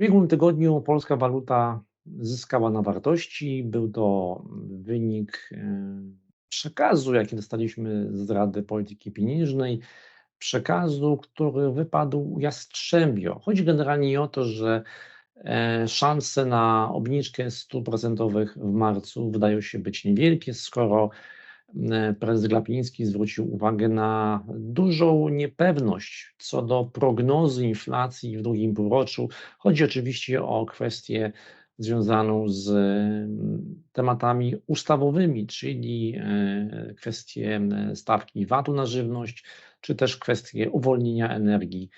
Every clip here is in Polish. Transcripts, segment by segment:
W ubiegłym tygodniu polska waluta zyskała na wartości. Był to wynik e, przekazu, jaki dostaliśmy z Rady Polityki Pieniężnej, przekazu, który wypadł jastrzębio. Chodzi generalnie o to, że e, szanse na obniżkę stóp procentowych w marcu wydają się być niewielkie, skoro prezes Glapiński zwrócił uwagę na dużą niepewność co do prognozy inflacji w drugim półroczu. Chodzi oczywiście o kwestię związaną z tematami ustawowymi, czyli e, kwestie stawki VAT-u na żywność, czy też kwestie uwolnienia energii,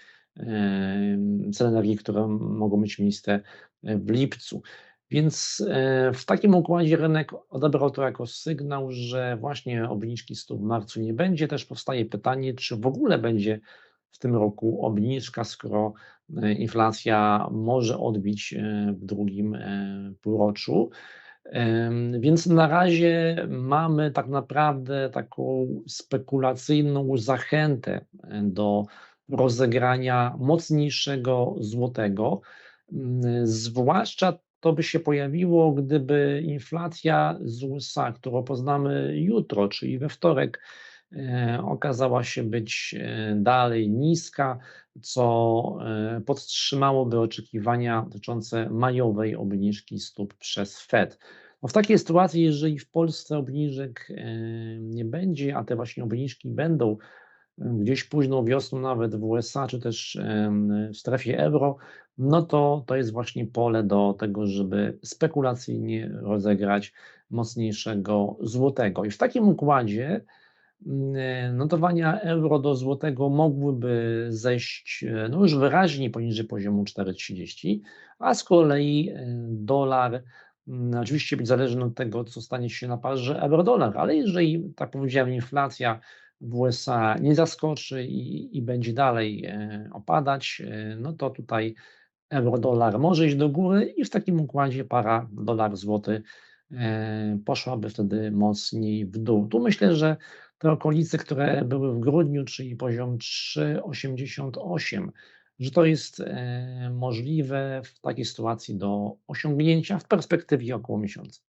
cen energii, które mogą mieć miejsce w lipcu. Więc e, w takim układzie rynek odebrał to jako sygnał, że właśnie obniżki stóp w marcu nie będzie. Też powstaje pytanie, czy w ogóle będzie w tym roku obniżka, skoro e, inflacja może odbić e, w drugim półroczu. Więc na razie mamy tak naprawdę taką spekulacyjną zachętę do rozegrania mocniejszego złotego, zwłaszcza to by się pojawiło, gdyby inflacja z USA, którą poznamy jutro, czyli we wtorek, e, okazała się być e, dalej niska, co e, podtrzymałoby oczekiwania dotyczące majowej obniżki stóp przez Fed. No w takiej sytuacji, jeżeli w Polsce obniżek nie będzie, a te właśnie obniżki będą gdzieś późną wiosną, nawet w USA, czy też w strefie euro, no to to jest właśnie pole do tego, żeby spekulacyjnie rozegrać mocniejszego złotego. I w takim układzie mm, notowania euro do złotego mogłyby zejść no już wyraźnie poniżej poziomu 4,30, a z kolei e, dolar mm, oczywiście być zależny od tego, co stanie się na parze euro-dolar, ale jeżeli, tak powiedziałem, inflacja w USA nie zaskoczy i, i będzie dalej e, opadać, e, no to tutaj euro-dolar może iść do góry i w takim układzie para dolar-złoty e, poszłaby wtedy mocniej w dół. Tu myślę, że te okolice, które były w grudniu, czyli poziom 3,88, że to jest możliwe w takiej sytuacji do osiągnięcia w perspektywie około miesiąca.